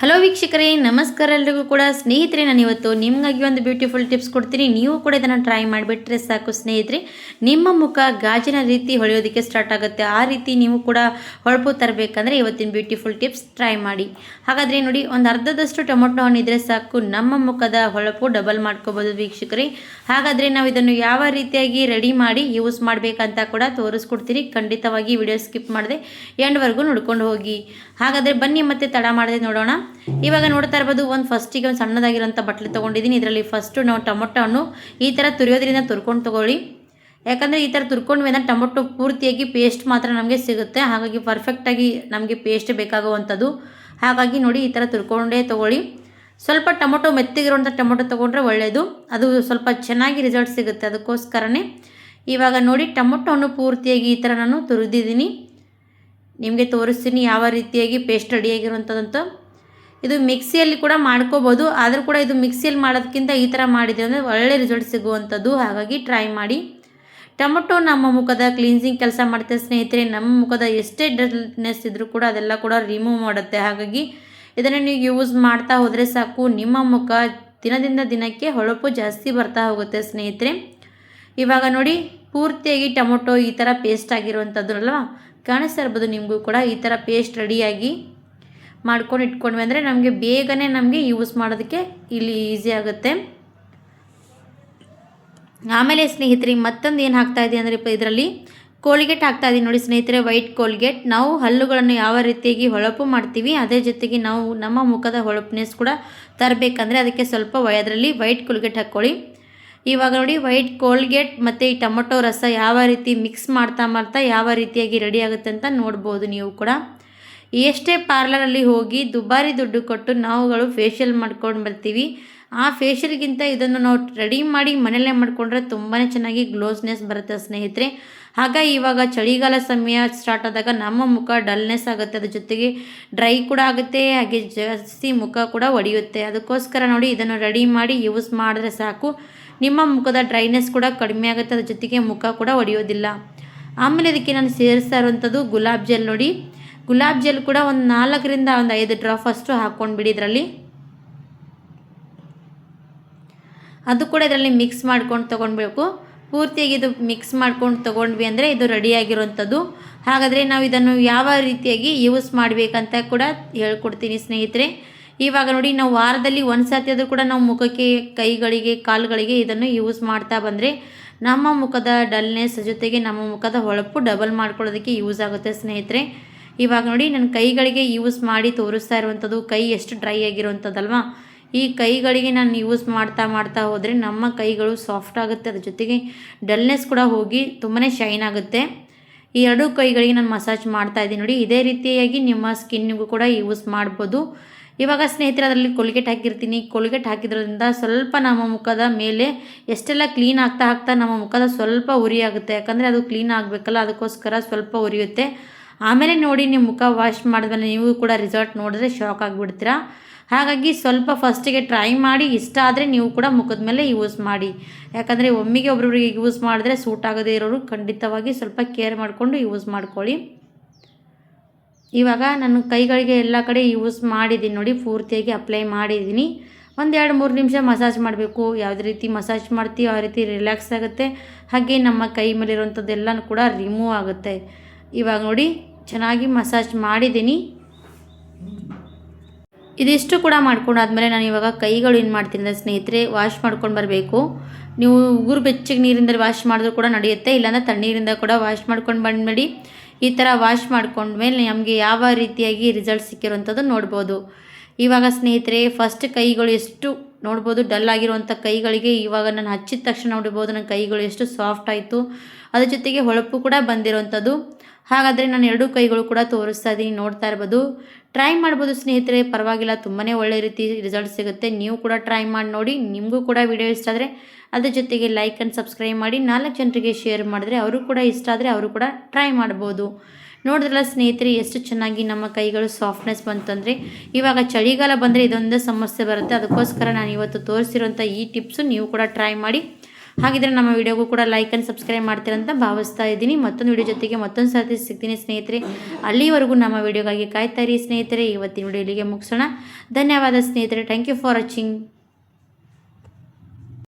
Hello ವೀಕ್ಷಕರೇ, ನಮಸ್ಕಾರ ಎಲ್ರಿಗೂ ಕೂಡ. ಸ್ನೇಹಿತರೆ, ನಾನು ಇವತ್ತು ನಿಮಗಾಗಿ ಒಂದು ಬ್ಯೂಟಿಫುಲ್ ಟಿಪ್ಸ್ ಕೊಡ್ತೀನಿ. ನೀವು ಕೂಡ ಇದನ್ನು ಟ್ರೈ ಮಾಡಿಬಿಟ್ರೆ ಸಾಕು ಸ್ನೇಹಿತರೆ. ನಿಮ್ಮ ಮುಖ ಗಾಜಿನ ರೀತಿ ಹೊಳೆಯೋದಕ್ಕೆ ಸ್ಟಾರ್ಟ್ ಆಗುತ್ತೆ. ಆ ರೀತಿ ನೀವು ಕೂಡ ಹೊಳಪು ತರಬೇಕಂದ್ರೆ ಇವತ್ತಿನ ಬ್ಯೂಟಿಫುಲ್ ಟಿಪ್ಸ್ ಟ್ರೈ ಮಾಡಿ. ಹಾಗಾದರೆ ನೋಡಿ, ಒಂದು ಅರ್ಧದಷ್ಟು ಟೊಮೊಟೊ ಹಣ್ಣು ಇದ್ದರೆ ಸಾಕು. ನಮ್ಮ ಮುಖದ ಹೊಳಪು ಡಬಲ್ ಮಾಡ್ಕೋಬೋದು ವೀಕ್ಷಕರೇ. ಹಾಗಾದರೆ ನಾವು ಇದನ್ನು ಯಾವ ರೀತಿಯಾಗಿ ರೆಡಿ ಮಾಡಿ ಯೂಸ್ ಮಾಡಬೇಕಂತ ಕೂಡ ತೋರಿಸ್ಕೊಡ್ತೀನಿ. ಖಂಡಿತವಾಗಿ ವಿಡಿಯೋ ಸ್ಕಿಪ್ ಮಾಡದೆ, ಎಂಡ್ವರೆಗೂ ನೋಡ್ಕೊಂಡು ಹೋಗಿ. ಹಾಗಾದರೆ ಬನ್ನಿ ಮತ್ತೆ ತಡ ಮಾಡದೆ ನೋಡೋಣ. ಇವಾಗ ನೋಡ್ತಾ ಇರ್ಬೋದು, ಒಂದು ಫಸ್ಟಿಗೆ ಒಂದು ಸಣ್ಣದಾಗಿರೋಂಥ ಬಟ್ಲು ತೊಗೊಂಡಿದ್ದೀನಿ. ಇದರಲ್ಲಿ ಫಸ್ಟು ನಾವು ಟೊಮೊಟೊ ಹಣ್ಣು ಈ ಥರ ತುರಿಯೋದ್ರಿಂದ ತುರ್ಕೊಂಡು ತೊಗೊಳ್ಳಿ. ಯಾಕಂದರೆ ಈ ಥರ ತುರ್ಕೊಂಡ್ವಿ ಅಂದರೆ ಟೊಮೊಟೊ ಪೂರ್ತಿಯಾಗಿ ಪೇಸ್ಟ್ ಮಾತ್ರ ನಮಗೆ ಸಿಗುತ್ತೆ. ಹಾಗಾಗಿ ಪರ್ಫೆಕ್ಟಾಗಿ ನಮಗೆ ಪೇಸ್ಟ್ ಬೇಕಾಗುವಂಥದ್ದು. ಹಾಗಾಗಿ ನೋಡಿ ಈ ಥರ ತುರ್ಕೊಂಡೇ ತೊಗೊಳ್ಳಿ. ಸ್ವಲ್ಪ ಟೊಮೊಟೊ ಮೆತ್ತಗಿರುವಂಥ ಟೊಮೊಟೊ ತೊಗೊಂಡ್ರೆ ಒಳ್ಳೆಯದು ಅದು ಸ್ವಲ್ಪ ಚೆನ್ನಾಗಿ ರಿಸಲ್ಟ್ ಸಿಗುತ್ತೆ ಅದಕ್ಕೋಸ್ಕರನೇ. ಇವಾಗ ನೋಡಿ ಟೊಮೊಟೊ ಹಣ್ಣು ಪೂರ್ತಿಯಾಗಿ ಈ ಥರ ನಾನು ತುರಿದಿದ್ದೀನಿ. ನಿಮಗೆ ತೋರಿಸ್ತೀನಿ ಯಾವ ರೀತಿಯಾಗಿ ಪೇಸ್ಟ್ ರೆಡಿಯಾಗಿರುವಂಥದ್ದಂತ ಇದು ಮಿಕ್ಸಿಯಲ್ಲಿ ಕೂಡ ಮಾಡ್ಕೋಬೋದು. ಆದರೂ ಕೂಡ ಇದು ಮಿಕ್ಸಿಯಲ್ಲಿ ಮಾಡೋದಕ್ಕಿಂತ ಈ ಥರ ಮಾಡಿದರೆ ಅಂದರೆ ಒಳ್ಳೆ ರಿಸಲ್ಟ್ ಸಿಗುವಂಥದ್ದು. ಹಾಗಾಗಿ ಟ್ರೈ ಮಾಡಿ. ಟೊಮೊಟೊ ನಮ್ಮ ಮುಖದ ಕ್ಲೀನ್ಸಿಂಗ್ ಕೆಲಸ ಮಾಡುತ್ತೆ ಸ್ನೇಹಿತರೆ. ನಮ್ಮ ಮುಖದ ಎಷ್ಟೇ ಡಲ್ನೆಸ್ ಇದ್ದರೂ ಕೂಡ ಅದೆಲ್ಲ ಕೂಡ ರಿಮೂವ್ ಮಾಡುತ್ತೆ. ಹಾಗಾಗಿ ಇದನ್ನು ನೀವು ಯೂಸ್ ಮಾಡ್ತಾ ಹೋದರೆ ಸಾಕು. ನಿಮ್ಮ ಮುಖ ದಿನದಿಂದ ದಿನಕ್ಕೆ ಹೊಳಪು ಜಾಸ್ತಿ ಬರ್ತಾ ಹೋಗುತ್ತೆ ಸ್ನೇಹಿತರೆ. ಇವಾಗ ನೋಡಿ, ಪೂರ್ತಿಯಾಗಿ ಟೊಮೊಟೊ ಈ ಥರ ಪೇಸ್ಟ್ ಆಗಿರುವಂಥದ್ದು ಅಲ್ವಾ? ಕಾಣಿಸ್ತಾ ಇರ್ಬೋದು ನಿಮಗೂ ಕೂಡ ಈ ಥರ ಪೇಸ್ಟ್ ರೆಡಿಯಾಗಿ ಮಾಡ್ಕೊಂಡು ಇಟ್ಕೊಂಡ್ವಿ ಅಂದರೆ ನಮಗೆ ಬೇಗನೆ ನಮಗೆ ಯೂಸ್ ಮಾಡೋದಕ್ಕೆ ಇಲ್ಲಿ ಈಸಿ ಆಗುತ್ತೆ. ಆಮೇಲೆ ಸ್ನೇಹಿತರಿಗೆ ಮತ್ತೊಂದು ಏನು ಹಾಕ್ತಾ ಇದೆ ಅಂದರೆ ಇದರಲ್ಲಿ ಕೋಲ್ಗೇಟ್ ಹಾಕ್ತಾ ಇದ್ದೀನಿ ನೋಡಿ ಸ್ನೇಹಿತರೆ ವೈಟ್ ಕೋಲ್ಗೇಟ್. ನಾವು ಹಲ್ಲುಗಳನ್ನು ಯಾವ ರೀತಿಯಾಗಿ ಹೊಳಪು ಮಾಡ್ತೀವಿ, ಅದೇ ಜೊತೆಗೆ ನಾವು ನಮ್ಮ ಮುಖದ ಹೊಳಪ್ನೆಸ್ ಕೂಡ ತರಬೇಕಂದ್ರೆ ಅದಕ್ಕೆ ಸ್ವಲ್ಪ ಅದರಲ್ಲಿ ವೈಟ್ ಕೋಲ್ಗೇಟ್ ಹಾಕ್ಕೊಳ್ಳಿ. ಇವಾಗ ನೋಡಿ ವೈಟ್ ಕೋಲ್ಗೇಟ್ ಮತ್ತು ಈ ಟೊಮೊಟೊ ರಸ ಯಾವ ರೀತಿ ಮಿಕ್ಸ್ ಮಾಡ್ತಾ ಮಾಡ್ತಾ ಯಾವ ರೀತಿಯಾಗಿ ರೆಡಿ ಆಗುತ್ತೆ ಅಂತ ನೋಡ್ಬೋದು ನೀವು ಕೂಡ. ಎಷ್ಟೇ ಪಾರ್ಲರಲ್ಲಿ ಹೋಗಿ ದುಬಾರಿ ದುಡ್ಡು ಕೊಟ್ಟು ನಾವುಗಳು ಫೇಶಿಯಲ್ ಮಾಡ್ಕೊಂಡು ಬರ್ತೀವಿ. ಆ ಫೇಶಿಯಲ್ಗಿಂತ ಇದನ್ನು ನಾವು ರೆಡಿ ಮಾಡಿ ಮನೆಯಲ್ಲೇ ಮಾಡಿಕೊಂಡ್ರೆ ತುಂಬಾ ಚೆನ್ನಾಗಿ ಗ್ಲೋಸ್ನೆಸ್ ಬರುತ್ತೆ ಸ್ನೇಹಿತರೆ. ಆಗ ಇವಾಗ ಚಳಿಗಾಲ ಸಮಯ ಸ್ಟಾರ್ಟ್ ಆದಾಗ ನಮ್ಮ ಮುಖ ಡಲ್ನೆಸ್ ಆಗುತ್ತೆ. ಅದ್ರ ಜೊತೆಗೆ ಡ್ರೈ ಕೂಡ ಆಗುತ್ತೆ, ಹಾಗೆ ಜಾಸ್ತಿ ಮುಖ ಕೂಡ ಒಡೆಯುತ್ತೆ. ಅದಕ್ಕೋಸ್ಕರ ನೋಡಿ ಇದನ್ನು ರೆಡಿ ಮಾಡಿ ಯೂಸ್ ಮಾಡಿದ್ರೆ ಸಾಕು. ನಿಮ್ಮ ಮುಖದ ಡ್ರೈನೆಸ್ ಕೂಡ ಕಡಿಮೆ ಆಗುತ್ತೆ, ಅದ್ರ ಜೊತೆಗೆ ಮುಖ ಕೂಡ ಒಡೆಯೋದಿಲ್ಲ. ಆಮೇಲೆ ಇದಕ್ಕೆ ನಾನು ಸೇರಿಸ್ತಾ ಇರುವಂಥದ್ದು ಗುಲಾಬ್ ಜೆಲ್ ನೋಡಿ. ಗುಲಾಬ್ ಜೆಲ್ ಕೂಡ ಒಂದು ನಾಲ್ಕರಿಂದ ಒಂದು ಐದು ಡ್ರಾಪ್ ಅಷ್ಟು ಹಾಕ್ಕೊಂಡ್ಬಿಡಿ ಇದರಲ್ಲಿ. ಅದು ಕೂಡ ಇದರಲ್ಲಿ ಮಿಕ್ಸ್ ಮಾಡ್ಕೊಂಡು ತೊಗೊಳ್ಬೇಕು ಪೂರ್ತಿಯಾಗಿ ಇದು ಮಿಕ್ಸ್ ಮಾಡ್ಕೊಂಡು ತೊಗೊಂಡ್ವಿ ಅಂದರೆ ಇದು ರೆಡಿಯಾಗಿರುವಂಥದ್ದು ಹಾಗಾದರೆ ನಾವು ಇದನ್ನು ಯಾವ ರೀತಿಯಾಗಿ ಯೂಸ್ ಮಾಡಬೇಕಂತ ಕೂಡ ಹೇಳ್ಕೊಡ್ತೀನಿ ಸ್ನೇಹಿತರೆ. ಇವಾಗ ನೋಡಿ, ನಾವು ವಾರದಲ್ಲಿ ಒಂದು ಸರ್ತಿ ಆದರೂ ಕೂಡ ನಾವು ಮುಖಕ್ಕೆ, ಕೈಗಳಿಗೆ, ಕಾಲುಗಳಿಗೆ ಇದನ್ನು ಯೂಸ್ ಮಾಡ್ತಾ ಬಂದರೆ ನಮ್ಮ ಮುಖದ ಡಲ್ನೆಸ್ ಜೊತೆಗೆ ನಮ್ಮ ಮುಖದ ಹೊಳಪು ಡಬಲ್ ಮಾಡ್ಕೊಳ್ಳೋದಕ್ಕೆ ಯೂಸ್ ಆಗುತ್ತೆ ಸ್ನೇಹಿತರೆ. ಇವಾಗ ನೋಡಿ ನನ್ನ ಕೈಗಳಿಗೆ ಯೂಸ್ ಮಾಡಿ ತೋರಿಸ್ತಾ ಇರುವಂಥದ್ದು, ಕೈ ಎಷ್ಟು ಡ್ರೈ ಆಗಿರುವಂಥದ್ದಲ್ವಾ? ಈ ಕೈಗಳಿಗೆ ನಾನು ಯೂಸ್ ಮಾಡ್ತಾ ಮಾಡ್ತಾ ಹೋದರೆ ನಮ್ಮ ಕೈಗಳು ಸಾಫ್ಟ್ ಆಗುತ್ತೆ. ಅದ್ರ ಜೊತೆಗೆ ಡಲ್ನೆಸ್ ಕೂಡ ಹೋಗಿ ತುಂಬಾ ಶೈನ್ ಆಗುತ್ತೆ. ಈ ಎರಡು ಕೈಗಳಿಗೆ ನಾನು ಮಸಾಜ್ ಮಾಡ್ತಾ ಇದ್ದೀನಿ ನೋಡಿ. ಇದೇ ರೀತಿಯಾಗಿ ನಿಮ್ಮ ಸ್ಕಿನ್ನಿಗೂ ಕೂಡ ಯೂಸ್ ಮಾಡ್ಬೋದು. ಇವಾಗ ಸ್ನೇಹಿತರೆ, ಅದರಲ್ಲಿ ಕೊಲ್ಗೇಟ್ ಹಾಕಿರ್ತೀನಿ. ಕೊಲ್ಗೇಟ್ ಹಾಕಿದ್ರಿಂದ ಸ್ವಲ್ಪ ನಮ್ಮ ಮುಖದ ಮೇಲೆ ಎಷ್ಟೆಲ್ಲ ಕ್ಲೀನ್ ಆಗ್ತಾ ಆಗ್ತಾ ನಮ್ಮ ಮುಖದ ಸ್ವಲ್ಪ ಉರಿ ಆಗುತ್ತೆ. ಯಾಕಂದರೆ ಅದು ಕ್ಲೀನ್ ಆಗಬೇಕಲ್ಲ, ಅದಕ್ಕೋಸ್ಕರ ಸ್ವಲ್ಪ ಉರಿಯುತ್ತೆ. ಆಮೇಲೆ ನೋಡಿ ನಿಮ್ಮ ಮುಖ ವಾಶ್ ಮಾಡಿದ್ಮೇಲೆ ನೀವು ಕೂಡ ರಿಸಲ್ಟ್ ನೋಡಿದ್ರೆ ಶಾಕ್ ಆಗಿಬಿಡ್ತೀರಾ? ಹಾಗಾಗಿ ಸ್ವಲ್ಪ ಫಸ್ಟಿಗೆ ಟ್ರೈ ಮಾಡಿ, ಇಷ್ಟ ಆದರೆ ನೀವು ಕೂಡ ಮುಖದ ಮೇಲೆ ಯೂಸ್ ಮಾಡಿ. ಯಾಕಂದರೆ ಒಮ್ಮಿಗೆ ಒಬ್ರೊಬ್ರಿಗೆ ಯೂಸ್ ಮಾಡಿದ್ರೆ ಸೂಟ್ ಆಗದೇ ಇರೋರು ಖಂಡಿತವಾಗಿ ಸ್ವಲ್ಪ ಕೇರ್ ಮಾಡಿಕೊಂಡು ಯೂಸ್ ಮಾಡ್ಕೊಳ್ಳಿ. ಇವಾಗ ನಾನು ಕೈಗಳಿಗೆ ಎಲ್ಲ ಕಡೆ ಯೂಸ್ ಮಾಡಿದ್ದೀನಿ ನೋಡಿ, ಪೂರ್ತಿಯಾಗಿ ಅಪ್ಲೈ ಮಾಡಿದ್ದೀನಿ. ಒಂದೆರಡು ಮೂರು ನಿಮಿಷ ಮಸಾಜ್ ಮಾಡಬೇಕು. ಯಾವುದೇ ರೀತಿ ಮಸಾಜ್ ಮಾಡ್ತೀವಿ ಆ ರೀತಿ ರಿಲ್ಯಾಕ್ಸ್ ಆಗುತ್ತೆ. ಹಾಗೆ ನಮ್ಮ ಕೈ ಮೇಲಿರುವಂಥದ್ದೆಲ್ಲನೂ ಕೂಡ ರಿಮೂವ್ ಆಗುತ್ತೆ. ಇವಾಗ ನೋಡಿ, ಚೆನ್ನಾಗಿ ಮಸಾಜ್ ಮಾಡಿದ್ದೀನಿ. ಇದಿಷ್ಟು ಕೂಡ ಮಾಡ್ಕೊಂಡಾದ್ಮೇಲೆ ನಾನು ಇವಾಗ ಕೈಗಳು ಏನು ಮಾಡ್ತೀನಿ ಅಂದರೆ ಸ್ನೇಹಿತರೆ, ವಾಶ್ ಮಾಡ್ಕೊಂಡು ಬರಬೇಕು. ನೀವು ಉಗುರು ಬೆಚ್ಚಗೆ ನೀರಿಂದ ವಾಶ್ ಮಾಡಿದ್ರು ಕೂಡ ನಡೆಯುತ್ತೆ, ಇಲ್ಲಾಂದರೆ ತಣ್ಣೀರಿಂದ ಕೂಡ ವಾಶ್ ಮಾಡ್ಕೊಂಡು ಬಂದ್ಬಿಡಿ ಈ ಥರ ವಾಶ್ ಮಾಡ್ಕೊಂಡ್ಮೇಲೆ ನಮಗೆ ಯಾವ ರೀತಿಯಾಗಿ ರಿಸಲ್ಟ್ ಸಿಕ್ಕಿರುವಂಥದ್ದು ನೋಡ್ಬೋದು. ಇವಾಗ ಸ್ನೇಹಿತರೆ, ಫಸ್ಟ್ ಕೈಗಳು ಎಷ್ಟು ನೋಡ್ಬೋದು, ಡಲ್ ಆಗಿರುವಂಥ ಕೈಗಳಿಗೆ ಇವಾಗ ನಾನು ಹಚ್ಚಿದ ತಕ್ಷಣ ನೋಡ್ಬೋದು, ನನ್ನ ಕೈಗಳು ಎಷ್ಟು ಸಾಫ್ಟ್ ಆಯಿತು. ಅದ್ರ ಜೊತೆಗೆ ಹೊಳಪು ಕೂಡ ಬಂದಿರುವಂಥದ್ದು. ಹಾಗಾದರೆ ನಾನು ಎರಡೂ ಕೈಗಳು ಕೂಡ ತೋರಿಸ್ತಾ ಇದ್ದೀನಿ ನೋಡ್ತಾ ಇರ್ಬೋದು. ಟ್ರೈ ಮಾಡ್ಬೋದು ಸ್ನೇಹಿತರೆ, ಪರವಾಗಿಲ್ಲ ತುಂಬಾ ಒಳ್ಳೆ ರೀತಿ ರಿಸಲ್ಟ್ ಸಿಗುತ್ತೆ. ನೀವು ಕೂಡ ಟ್ರೈ ಮಾಡಿ ನೋಡಿ, ನಿಮಗೂ ಕೂಡ ವಿಡಿಯೋ ಇಷ್ಟ ಆದರೆ ಅದ್ರ ಜೊತೆಗೆ ಲೈಕ್ ಆ್ಯಂಡ್ ಸಬ್ಸ್ಕ್ರೈಬ್ ಮಾಡಿ. ನಾಲ್ಕು ಜನರಿಗೆ ಶೇರ್ ಮಾಡಿದ್ರೆ ಅವರು ಕೂಡ ಇಷ್ಟ ಆದರೆ ಅವರು ಕೂಡ ಟ್ರೈ ಮಾಡ್ಬೋದು. ನೋಡಿದ್ರಲ್ಲ ಸ್ನೇಹಿತರೆ, ಎಷ್ಟು ಚೆನ್ನಾಗಿ ನಮ್ಮ ಕೈಗಳು ಸಾಫ್ಟ್ನೆಸ್ ಬಂತಂದರೆ ಇವಾಗ ಚಳಿಗಾಲ ಬಂದರೆ ಇದೊಂದೇ ಸಮಸ್ಯೆ ಬರುತ್ತೆ. ಅದಕ್ಕೋಸ್ಕರ ನಾನು ಇವತ್ತು ತೋರಿಸಿರೋಂಥ ಈ ಟಿಪ್ಸು ನೀವು ಕೂಡ ಟ್ರೈ ಮಾಡಿ. ಹಾಗಿದ್ರೆ ನಮ್ಮ ವಿಡಿಯೋಗೂ ಕೂಡ ಲೈಕ್ ಆ್ಯಂಡ್ ಸಬ್ಸ್ಕ್ರೈಬ್ ಮಾಡ್ತೀರಂತ ಭಾವಿಸ್ತಾ ಇದ್ದೀನಿ. ಮತ್ತೊಂದು ವಿಡಿಯೋ ಜೊತೆಗೆ ಮತ್ತೊಂದು ಸರ್ತಿ ಸಿಗ್ತೀನಿ ಸ್ನೇಹಿತರೆ. ಅಲ್ಲಿವರೆಗೂ ನಮ್ಮ ವಿಡಿಯೋಗಾಗಿ ಕಾಯ್ತಾ ಇರಿ ಸ್ನೇಹಿತರೆ. ಇವತ್ತಿನ ವಿಡಿಯೋ ಇಲ್ಲಿಗೆ ಮುಗಿಸೋಣ. ಧನ್ಯವಾದ ಸ್ನೇಹಿತರೆ. Thank you for watching